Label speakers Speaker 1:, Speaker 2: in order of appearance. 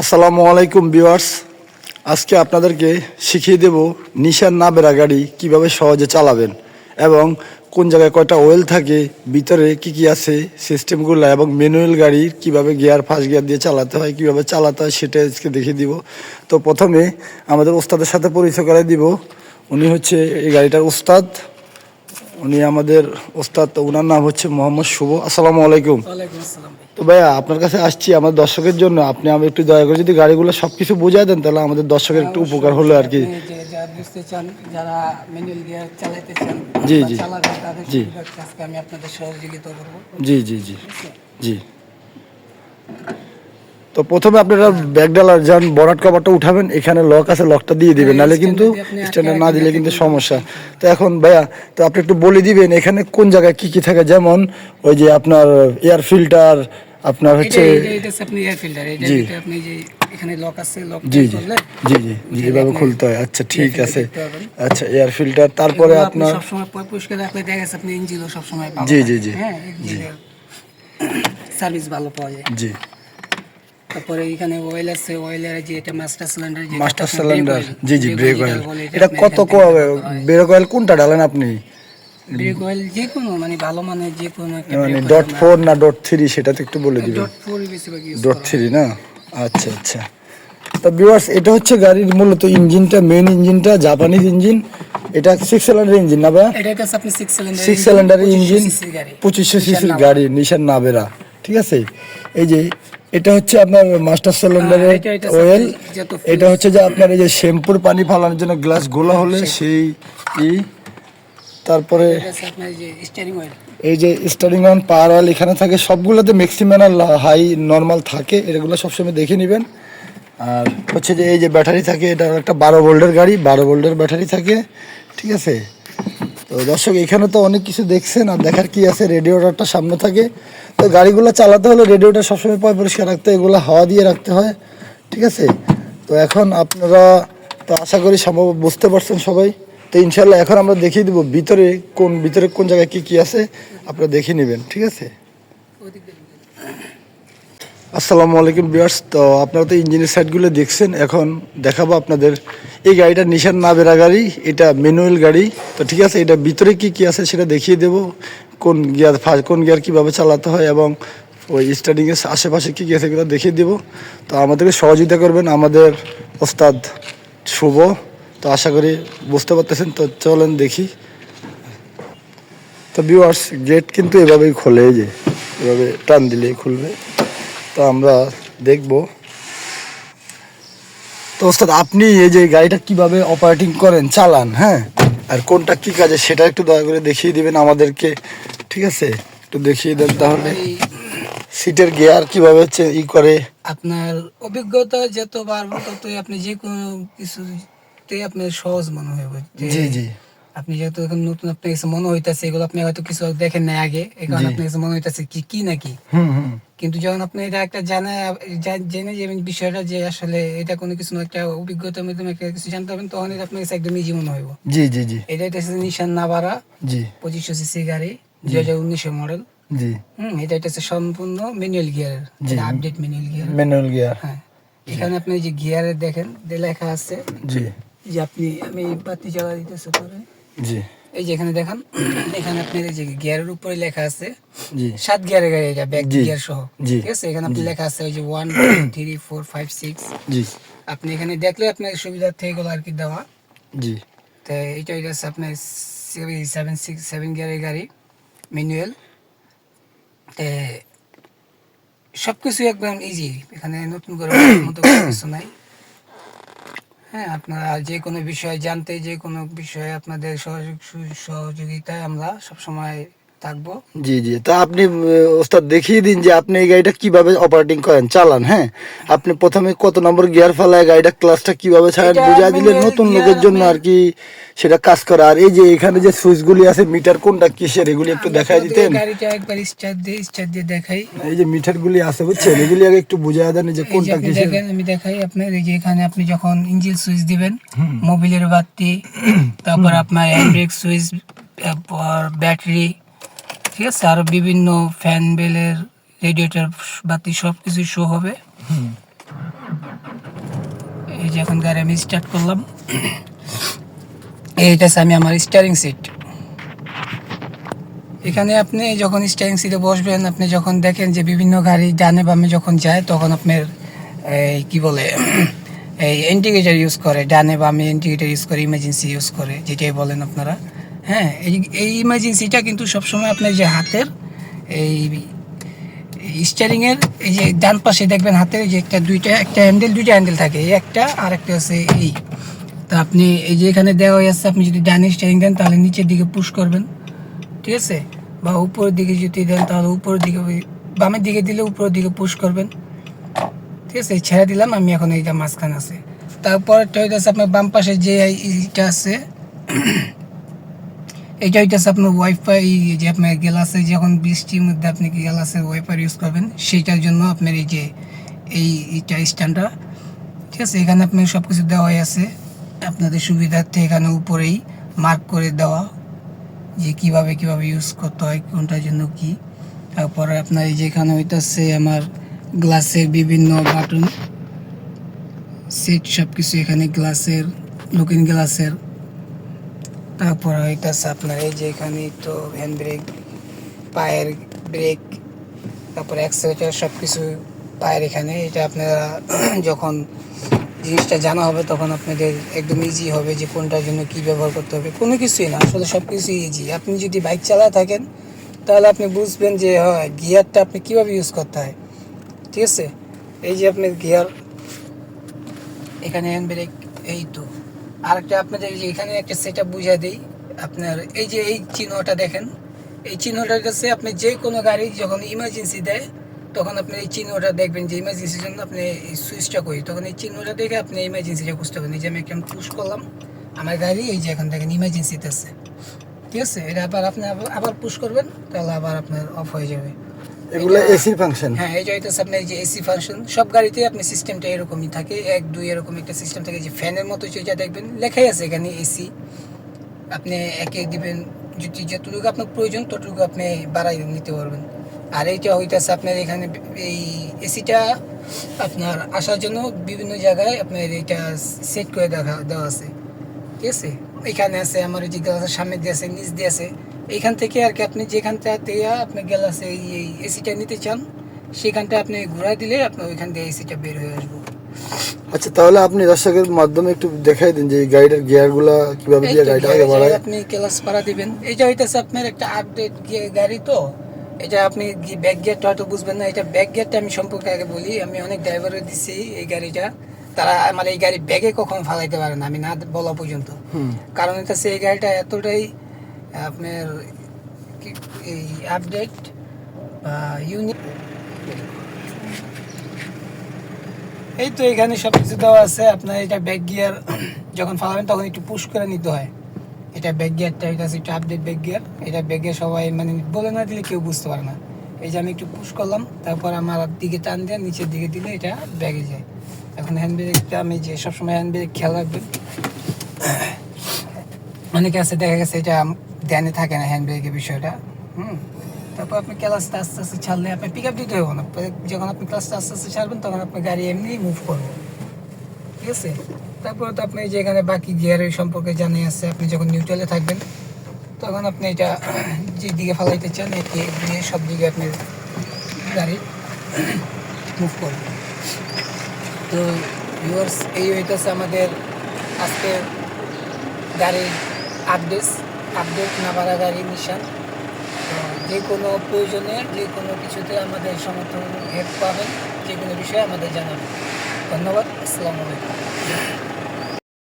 Speaker 1: আসসালামু আলাইকুম ভিউয়ার্স। আজকে আপনাদেরকে শিখিয়ে দেব নিশান নাবেরা গাড়ি কীভাবে সহজে চালাবেন এবং কোন জায়গায় কয়টা ওয়েল থাকে ভিতরে কি কি আছে সিস্টেমগুলো এবং ম্যানুয়াল গাড়ি কীভাবে গিয়ার ফার্স্ট গিয়ার দিয়ে চালাতে হয় কীভাবে চালাতে হয় সেটা আজকে দেখিয়ে দিব। তো প্রথমে আমাদের ওস্তাদের সাথে পরিচয় করে দিব। উনি হচ্ছে এই গাড়িটার ওস্তাদ। উনি আমাদের ওস্তাদ তো ওনার নাম হচ্ছে মোহাম্মদ শুভ। আসসালামু আলাইকুম।
Speaker 2: ওয়ালাইকুম আসসালাম
Speaker 1: তো ভাইয়া আপনার কাছে আসছি আমার দর্শকের জন্য। আপনি আমি একটু দয়া করে যদি গাড়িগুলো সব কিছু বুঝাই দেন তাহলে আমাদের দর্শকের একটু উপকার হলো আর কি।
Speaker 2: আপনি যে যা বুঝতে চান যারা ম্যানুয়াল গিয়ার চালাতে চান
Speaker 1: জি, জি। জি।
Speaker 2: আমি আপনাদের সহযোগিতা করব।
Speaker 1: জি জি জি। জি। তো প্রথমে আপনারা ব্যাগডালার যান বরাট কভারটা উঠাবেন এখানে লক আছে লকটা দিয়ে দিবেন
Speaker 2: হ্যাঁ,
Speaker 1: নাহলে কিন্তু স্ট্যান্ডার্ড না দিলে কিন্তু সমস্যা। তো এখন ভাইয়া তো আপনি একটু বলে দিবেন এখানে কোন জায়গায় কি কি থাকে? যেমন ওই যে আপনার এয়ার ফিল্টার আপনার হচ্ছে
Speaker 2: এটা এটা হচ্ছে আপনি এয়ার ফিল্টার এটা আপনি যে এখানে লক আছে লক
Speaker 1: জি জি জি জি জি এভাবে খুলতে হয়। আচ্ছা ঠিক আছে। আচ্ছা এয়ার ফিল্টার তারপরে আপনার
Speaker 2: সবসময় প- পরিষ্কার রাখলে দেখা গেছে আপনি ইঞ্জিনও সবসময় ভালো
Speaker 1: জি, জি, জি।
Speaker 2: হ্যাঁ সার্ভিস ভালো পাওয়া যায়।
Speaker 1: জি।
Speaker 2: তারপরে এখানে অয়েল আছে অয়েলের যে এটা মাস্টার সিলিন্ডার যে
Speaker 1: master cylinder G G brake oil এটা কত অয়েল কোনটা ডালেন আপনি?
Speaker 2: ব্রেক অয়েল যে কোনো মানে ভালো মানের যে কোনো একটা
Speaker 1: মানে ডট ফোর না ডট থ্রি সেটা তো একটু বলে দিবেন।
Speaker 2: ডট ফোর বেশিরভাগ
Speaker 1: ডট থ্রি না? আচ্ছা আচ্ছা। তো ভিউয়ার্স এটা হচ্ছে গাড়ির মূলত ইঞ্জিনটা মেন ইঞ্জিনটা জাপানিজ ইঞ্জিন। এটা সিক্স সিলিন্ডার ইঞ্জিন না ভাই?
Speaker 2: এটা কাছে আপনি six cylinder
Speaker 1: six cylinder engine পঁচিশশো সিসির গাড়ি নিশান নাবেরা ঠিক আছে? এই যে এটা হচ্ছে আপনার মাস্টার সিলিন্ডারের অয়েল এটা হচ্ছে যে আপনার এই যে শ্যাম্পুর পানি ফালানোর জন্য গ্লাস গোলা হলে সেই তারপরে এই যে স্টারিং অন পাওয়ার অয়েল এখানে থাকে সবগুলোতে ম্যাক্সিমাম হাই নর্মাল থাকে এগুলো সবসময় দেখে নেবেন। আর হচ্ছে যে এই যে ব্যাটারি থাকে এটা একটা বারো ভোল্টের গাড়ি বারো ভোল্টের ব্যাটারি থাকে ঠিক আছে? তো দর্শক এখানে তো অনেক কিছু দেখছেন আর দেখার কি আছে? রেডিওটারটা সামনে থাকে। তো গাড়িগুলো চালাতে হলে রেডিওটা সবসময় পয় পরিষ্কার রাখতে এগুলো হাওয়া দিয়ে রাখতে হয় ঠিক আছে? তো এখন আপনারা তো আশা করি সম্ভব বুঝতে পারছেন সবাই। তো ইনশাল্লাহ এখন আমরা দেখিয়ে দিব ভিতরে কোন ভিতরে কোন জায়গায় কি কি আছে। আপনারা দেখে নেবেন, ঠিক আছে? আসসালামু আলাইকুম বিয়ার্স তো আপনারা তো ইঞ্জিনের সাইডগুলো দেখছেন, এখন দেখাবো আপনাদের। এই গাড়িটা নিশান নাবেরা গাড়ি, এটা ম্যানুয়াল গাড়ি। তো ঠিক আছে, এটা ভিতরে কি কি আছে সেটা দেখিয়ে দেব। কোন গিয়ার ফার্স্ট কোন গিয়ার কীভাবে চালাতে হয় এবং ওই স্টার্টিংয়ের আশেপাশে কী কী আছে এগুলো দেখিয়ে দেবো। তো আমাদেরকে সহযোগিতা করবেন আমাদের ওস্তাদ শুভ। তো আশা করি বুঝতে পারতেছেন, তো চলেন দেখি। তো ভিউয়ার্স গেট কিন্তু এভাবেই খোলে যে, এভাবে টান দিলেই খুলবে। তো আমরা দেখব। তো ওস্তাদ, আপনি এই যে গাড়িটা কীভাবে অপারেটিং করেন, চালান হ্যাঁ? আর কোনটা কি কাজে, সেটা একটু দয়া করে দেখিয়ে দিবেন আমাদেরকে, ঠিক আছে? একটু দেখিয়ে দেন তাহলে। সিটের গিয়ার কীভাবে হচ্ছে ই করে?
Speaker 2: আপনার অভিজ্ঞতা যত বাড়বে, ততই আপনি যে কোনো কিছুতে আপনার সহজ মনে হবে
Speaker 1: জি জি।
Speaker 2: আপনি যেহেতু এখন নতুন আপনার কাছে মনে হইতাছে এগুলো আপনি হয়তো কিছু দেখেন নাই আগে এখন আপনার কাছে মনে হইতাছে কি কি নাকি কিন্তু যখন আপনি এটা একটা জানা জেনে যাবেন বিষয়টা যে আসলে এটা কোনো কিছু না একটা অভিজ্ঞতার মাধ্যমে একটা কিছু জানতে পারবেন তখন এটা আপনার কাছে একদম ইজি মনে হইব।
Speaker 1: জি জি জি।
Speaker 2: এটা হচ্ছে নিশান নাভারা
Speaker 1: জি।
Speaker 2: পঁচিশশো সিসি গাড়ি দুই হাজার উনিশের মডেল
Speaker 1: জি।
Speaker 2: হুম এটা একটা হচ্ছে সম্পূর্ণ manual gear. Update manual gear
Speaker 1: manual gear
Speaker 2: হ্যাঁ। এখানে আপনি যে গিয়ারে দেখেন লেখা আছে।
Speaker 1: জি।
Speaker 2: যে আপনি আমি বাতি জ্বালা দিতেছে পরে।
Speaker 1: জি।
Speaker 2: এই যে এখানে দেখেন এখানে আপনার এই যে গিয়ারের উপরে লেখা আছে
Speaker 1: জি।
Speaker 2: সাত গিয়ারের গাড়ি এটা ব্যাক গিয়ার সহ ঠিক আছে? এখানে আপনি লেখা আছে ওই যে one three four five six
Speaker 1: G.
Speaker 2: আপনি এখানে দেখলে আপনার সুবিধার্থে এগুলো আর কি দেওয়া।
Speaker 1: জি।
Speaker 2: তো এটা আপনার সেভেন সিক্স সেভেন গিয়ারের গাড়ি ম্যানুয়াল সব কিছু একদম ইজি এখানে নতুন করে মতো কিছু নাই। হ্যাঁ আপনারা যে কোনো বিষয়ে জানতে যে কোনো বিষয়ে আপনাদের সহযোগিতায় আমরা সবসময় থাকব।
Speaker 1: জি জি। তা আপনি ওস্তাদ দেখিয়ে দিন যে আপনি এই গাড়িটা কীভাবে অপারেটিং করেন চালান হ্যাঁ? আপনি প্রথমে কত নম্বর গিয়ার ফেলায় গাড়িটা ক্লাসটা কীভাবে ছাড়েন
Speaker 2: এটা
Speaker 1: বুঝা দিলে নতুন লোকের জন্য আর কি সেটা কাজ করে। আর এই যে এখানে যে সুইচগুলি আছে মিটার কোনটা কিসের এগুলি একটু দেখাই দিতেন?
Speaker 2: গাড়িটা একবার স্টার্ট দিয়ে স্টার্ট দিয়ে দেখাই।
Speaker 1: এই যে মিটারগুলি আছে বুঝছেন? এগুলি আগে একটু বুঝাই দেন যে কোনটা কিসের।
Speaker 2: দেখেন আমি দেখাই আপনার এই যে এখানে আপনি যখন ইঞ্জিন সুইচ দিবেন মোবিলের বাতি তারপর আপনার হ্যান্ড ব্রেক সুইচ তারপর ব্যাটারি ঠিক আছে? আরও বিভিন্ন ফ্যান বেলের রেডিয়েটর বাতি সব কিছু শো হবে। এই যে এখন গাড়ি আমি স্টার্ট করলাম। এইটা আমি আমার স্টিয়ারিং সিট এখানে আপনি যখন স্টিয়ারিং সিটে বসবেন, আপনি যখন দেখেন যে বিভিন্ন গাড়ি ডানে বামে যখন যায়, তখন আপনার এই কি বলে, এই ইন্ডিকেটার ইউজ করে, ডানে বামে ইন্ডিকেটার ইউজ করে ইমার্জেন্সি ইউজ করে, যেটাই বলেন আপনারা। হ্যাঁ এই এই ইমার্জেন্সিটা কিন্তু সবসময় আপনার যে হাতের, এই স্টিয়ারিং এর এই যে ডান পাশে দেখবেন হাতের যে একটা দুইটা, একটা হ্যান্ডেল দুইটা হ্যান্ডেল থাকে, এই একটা আর একটা হচ্ছে এই। তো আপনি এই যে এখানে দেওয়া হয়ে আছে, আপনি যদি ডানে স্টিয়ারিং দেন, তাহলে নিচের দিকে পুশ করবেন, ঠিক আছে? বা উপরের দিকে যদি দেন, তাহলে উপরের দিকে বামের দিকে দিলে উপরের দিকে পুশ করবেন, ঠিক আছে? ছেড়ে দিলাম, আমি এখন এইটা মাঝখানে আছে। তারপরটা হইতেছে আপনার বাম পাশে যে এইটা আছে এটা হইতেছে আপনার ওয়াইফাই যে আপনার গ্লাসে যখন বৃষ্টির মধ্যে আপনি গ্লাসের ওয়াইফাই ইউজ করবেন, সেইটার জন্য আপনার এই যে এই এইটা স্ট্যান্ডটা, ঠিক আছে? এখানে আপনার সব কিছু দেওয়াই আছে। আপনাদের সুবিধার্থে এখানে উপরেই মার্ক করে দেওয়া, যে কীভাবে কীভাবে ইউজ করতে হয়, কোনটার জন্য কি। তারপরে আপনার এই যে এখানে হইতেছে আমার গ্লাসের বিভিন্ন বাটন সেট সব কিছু এখানে গ্লাসের লুকিং গ্লাসের। তারপর হইতেছে আপনার এই যে এখানে তো হ্যান্ড ব্রেক পায়ের ব্রেক তারপর অ্যাক্সেলেটার সব কিছু পায়ের এখানে। এটা আপনারা যখন জিনিসটা জানা হবে তখন আপনাদের একদম ইজি হবে যে কোনটার জন্য কি ব্যবহার করতে হবে। কোনো কিছুই না, আসলে সব কিছুই ইজি আপনি যদি বাইক চালায় থাকেন, তাহলে আপনি বুঝবেন যে, হয় গিয়ারটা আপনি কীভাবে ইউজ করতে হয়। ঠিক আছে? এই যে আপনার গিয়ার এখানে হ্যান্ড ব্রেক এই তো। আরেকটা আপনাদের এখানে একটা সেটআপ বুঝিয়ে দিই। আপনার এই যে এই চিহ্নটা দেখেন, এই চিহ্নটার কাছে আপনি যে কোনো গাড়ি যখন ইমার্জেন্সি দেয়, তখন আপনি এই চিহ্নটা দেখবেন যে ইমার্জেন্সির জন্য আপনি এই সুইচটা করি। তখন এই চিহ্নটা দেখে আপনি ইমার্জেন্সিটা পারবেন। এই যে আমি একটা পুশ করলাম, আমার গাড়ি এই যে এখন দেখেন ইমার্জেন্সিতে আছে। ঠিক আছে? এটা আবার আপনি আবার পুশ করবেন, তাহলে আবার আপনার অফ হয়ে যাবে।
Speaker 1: এগুলো
Speaker 2: এটা-
Speaker 1: এসি ফাংশন
Speaker 2: হ্যাঁ এই যে হইতেছে আপনার যে এসি ফাংশন সব গাড়িতে আপনি সিস্টেমটা এরকমই থাকে। এক দুই এরকম একটা সিস্টেম থাকে যে ফ্যানের মতো যেটা দেখবেন লেখাই আছে এখানে এসি আপনি একে দিবেন যদি যতটুকু আপনার প্রয়োজন ততটুকু আপনি বাড়াই নিতে পারবেন। আর এইটা হইতেছে আপনার এখানে এই এসিটা আপনার আসার জন্য বিভিন্ন জায়গায় আপনার এটা সেট করে দেখা দেওয়া আছে। ঠিক আছে? এখানে আছে আমার যে সামনে দিয়ে আছে নিচ দিয়ে আছে। এইখান থেকে আর কি আপনি যেখানটা দিয়ে আপনি গ্লাসে এই এসিটা নিতে চান সেখানটা আপনি ঘুরা দিলে আপনার ওইখান দিয়ে এসিটা বের হয়ে আসব।
Speaker 1: আচ্ছা তাহলে আপনি দর্শকের মাধ্যমে একটু দেখাই দিন যে এই গাড়িটার গিয়ারগুলো কীভাবে দিয়ে গাড়িটা আগে বাড়ায়।
Speaker 2: আপনি ক্লাস পাড়া দিবেন। এটা হইতেছে আপনার একটা আপডেট গাড়ি তো এটা আপনি ব্যাক গিয়ারটা হয়তো বুঝবেন না এটা ব্যাক গিয়ারটা আমি সম্পর্কে আগে বলি আমি অনেক ড্রাইভারও দিছি এই গাড়িটা। তারা আমার এই গাড়ি ব্যাগে কখনো ফালাইতে পারে না আমি না বলা পর্যন্ত। কারণ হইতেছে এই গাড়িটা এতটাই আপনার এই আপডেট বা ইউনিক এই তো এখানে সব কিছু দেওয়া আছে। আপনার এটা ব্যাক গিয়ার যখন ফালাবেন তখন একটু পুশ করে নিতে হয়। এটা ব্যাক গিয়ারটা এটা একটু আপডেট ব্যাক গিয়ার এটা ব্যাক গিয়ার সবাই মানে বলে না দিলে কেউ বুঝতে পারে না। এই যে আমি একটু পুশ করলাম, তারপর আমার দিকে টান দিয়ে নিচের দিকে দিলে এটা ব্যাগে যায়। এখন হ্যান্ড ব্রেকটা আমি যে সবসময় হ্যান্ড ব্রেক খেয়াল রাখবেন। অনেকে আছে, দেখা গেছে এটা ধ্যানে থাকে না হ্যান্ড ব্রেকের বিষয়টা, হুম? তারপর আপনি ক্লাসটা আস্তে আস্তে ছাড়লে আপনি পিক আপ দিতে হবে না। যখন আপনি ক্লাসটা আস্তে আস্তে ছাড়বেন, তখন আপনার গাড়ি এমনি মুভ করবে ঠিক আছে? তারপরে তো আপনি যে এখানে বাকি গিয়ারের সম্পর্কে জানাই আছে, আপনি যখন নিউট্রালে থাকবেন, তখন আপনি এটা যে দিকে ফালাইতে চান, একে দিয়ে সব দিকে আপনি গাড়ি মুভ করবে তো ভিউয়ার্স এই হইতেছে আমাদের আজকের গাড়ির আপডেট আপডেট না বাড়া গাড়ি নিশান। যে কোনো প্রয়োজনে, যে কোনো কিছুতে আমাদের সমর্থন হেল্প পাবেন, যে কোনো বিষয়ে আমাদের জানাবেন। ধন্যবাদ, আসসালামু আলাইকুম।